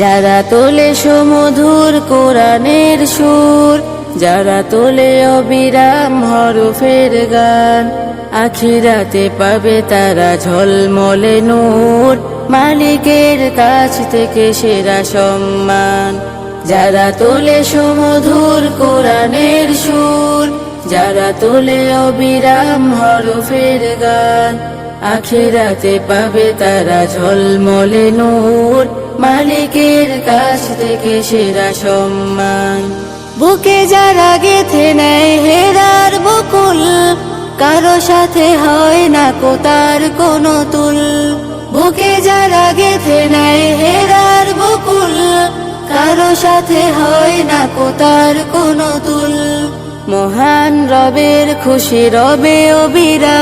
যারা তোলে সমধুর কোরআনের সুর যারা তোলে অবিরাম হরফের গান, আখিরাতে পাবে তারা ঝলমলে নূর। মালিকের কাছ থেকে সেরা সম্মান, যারা তোলে সমধুর কোরআনের সুর। যারা তোলে অবিরাম হরফের গান, আখিরাতে পাবে তারা ঝলমলে নূর। মালিকের কাছ থেকে সেরা সম্মান। বুকে যারা গেথে নেয় হেরার বকুল, কারও সাথে হয় না কোতার কোনো তুল। বুকে যারা গেথে নেয় হেরার বকুল, কারও সাথে হয় না কোতার কোনো তুল। মহান রবের খুশি রবে অবিরা